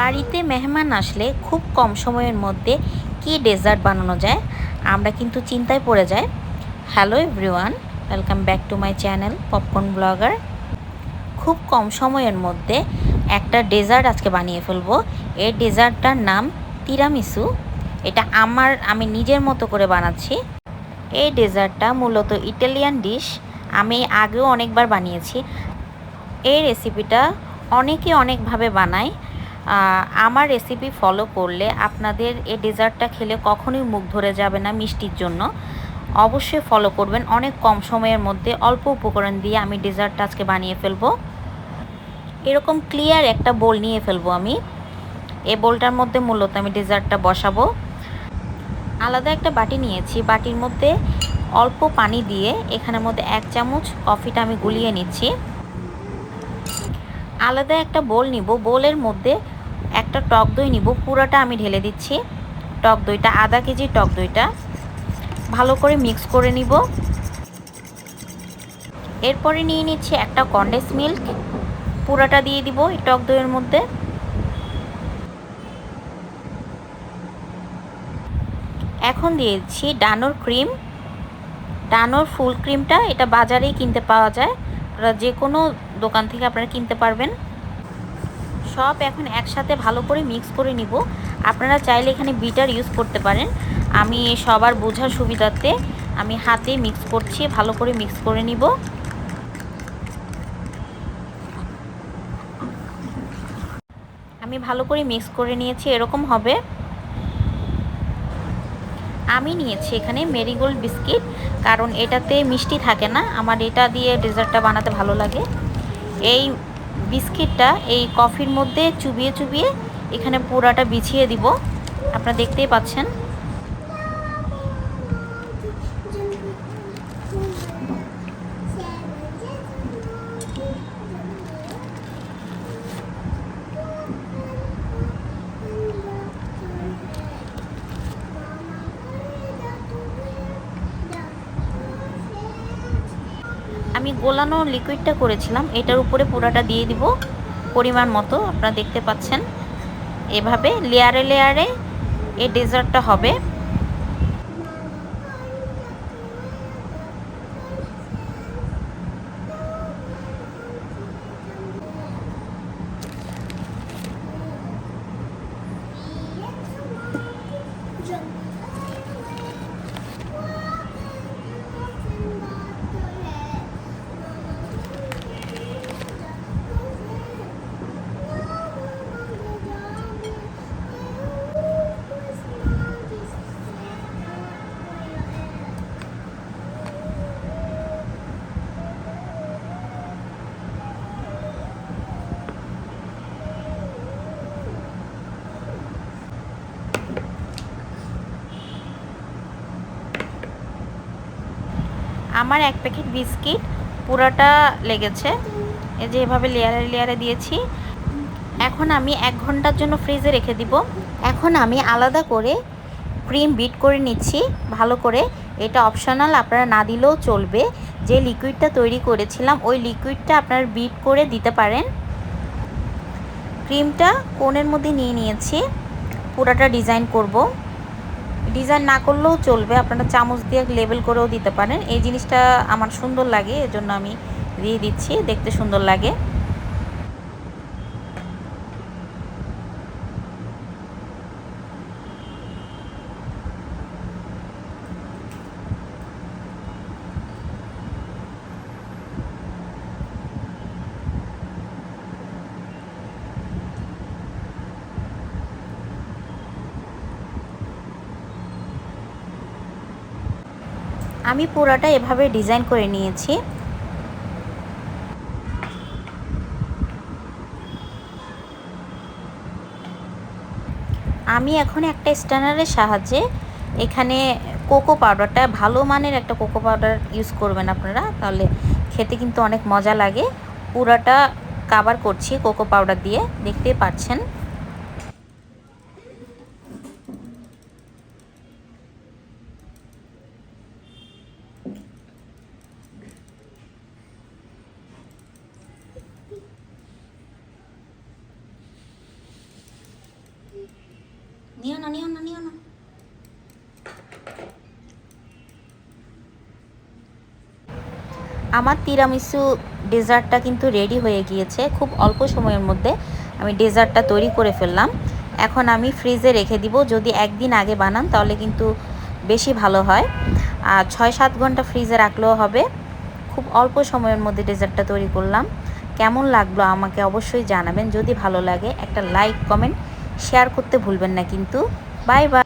বাড়িতে মেহমান আসলে খুব কম সময়ের মধ্যে কি ডেজার্ট বানানো যায়, আমরা কিন্তু চিন্তায় পড়ে যাই। Hello everyone, welcome back to my channel popcorn blogger. খুব কম সময়ের মধ্যে একটা ডেজার্ট আজকে বানিয়ে ফেলব। এই ডেজার্টটার নাম তিরামিসু। এটা আমার, আমি নিজের মতো করে বানাচ্ছি। এই ডেজার্টটা মূলত ইটালিয়ান ডিশ, আমি আগেও অনেকবার বানিয়েছি। এই রেসিপিটা অনেকে অনেকভাবে বানায়। আমার রেসিপি ফলো করলে আপনাদের এই ডেজার্টটা খেলে কখনোই মুখ ধরে যাবে না মিষ্টির জন্য। অবশ্যই ফলো করবেন। অনেক কম সময়ের মধ্যে অল্প উপকরণ দিয়ে আমি ডেজার্টটা আজকে বানিয়ে ফেলব। এরকম ক্লিয়ার একটা বোল নিয়ে ফেলব আমি। এই বোলটার মধ্যে মূলত আমি ডেজার্টটা বসাবো। আলাদা একটা বাটি নিয়েছি। বাটির মধ্যে অল্প পানি দিয়ে এখানের মধ্যে এক চামচ কফিটা আমি গুলিয়ে নিচ্ছি। আলাদা একটা বোল নিব। বোলের মধ্যে একটা টক দই নিব, পুরোটা আমি ঢেলে দিচ্ছি। টক দইটা, আধা কেজি টক দইটা। ভালো করে মিক্স করে নিব। এরপরে নিয়ে নিচ্ছি একটা কন্ডেন্স মিল্ক। পুরাটা দিয়ে দিব এই টক দইয়ের মধ্যে। এখন দিয়েছি ডানোর ক্রিম। ডানোর ফুল ক্রিমটা এটা বাজারেই কিনতে পাওয়া যায়। যে কোনো দোকান থেকে আপনারা কিনতে পারবেন। সব এখন একসাথে ভালো করে মিক্স করে নিব। আপনারা চাইলে এখানে বিটার ইউজ করতে পারেন। আমি সবার বোঝার সুবিধার্থে আমি হাতে মিক্স করছি, ভালো করে মিক্স করে নিব। আমি ভালো করে মিক্স করে নিয়েছি, এরকম হবে। আমি নিয়েছি এখানে মেরিগোল্ড বিস্কিট, কারণ এটাতে মিষ্টি থাকে না। আমার এটা দিয়ে ডেজার্টটা বানাতে ভালো লাগে। এই বিস্কিটটা এই কফির মধ্যে চুবিয়ে চুবিয়ে এখানে পোড়াটা বিছিয়ে দিব। আপনারা দেখতেই পাচ্ছেন। আমি গোলানো লিকুইডটা করেছিলাম, এটার উপরে পুরাটা দিয়ে দিব পরিমাণ মতো, আপনারা দেখতে পাচ্ছেন। এভাবে লেয়ারে লেয়ারে এই ডেজার্টটা হবে। আমার এক প্যাকেট বিস্কিট, পুরাটা লেগেছে। এই যে এভাবে লেয়ারে লেয়ারে দিয়েছি। এখন আমি এক ঘণ্টার জন্য ফ্রিজে রেখে দিব। এখন আমি আলাদা করে ক্রিম বিট করে নিচ্ছি, ভালো করে। এটা অপশনাল, আপনারা না দিলেও চলবে। যে লিকুইডটা তৈরি করেছিলাম, ওই লিকুইডটা আপনারা বিট করে দিতে পারেন। ক্রিমটা কোণের মধ্যে নিয়ে নিয়েছি। পুরাটা ডিজাইন করব। ডিজাইন না করলেও চলবে। আপনারা চামচ দিয়ে লেবেল করেও দিতে পারেন। এই জিনিসটা আমার সুন্দর লাগে, এজন্য আমি দিয়ে দিচ্ছি। দেখতে সুন্দর লাগে। আমি পুরাটা এভাবে ডিজাইন করে নিয়েছি। আমি এখন একটা স্ট্যানারের সাহায্যে এখানে কোকো পাউডারটা, ভালো মানের একটা কোকো পাউডার ইউজ করবেন আপনারা, তাহলে খেতে কিন্তু অনেক মজা লাগে। পুরাটা কাভার করছি কোকো পাউডার দিয়ে, দেখতে পাচ্ছেন নিও না নিও না নিও না আমার তিরামিসু ডেজার্টটা কিন্তু রেডি হয়ে গিয়েছে খুব অল্প সময়ের মধ্যে। আমি ডেজার্টটা তৈরি করে ফেললাম। এখন আমি ফ্রিজে রেখে দিব। যদি একদিন আগে বানান তাহলে কিন্তু বেশি ভালো হয়। আর ছয় সাত ঘণ্টা ফ্রিজে রাখলেও হবে। খুব অল্প সময়ের মধ্যে ডেজার্টটা তৈরি করলাম। কেমন লাগল আমাকে অবশ্যই জানাবেন। যদি ভালো লাগে একটা লাইক কমেন্ট শেয়ার করতে ভুলবেন না কিন্তু। Bye bye.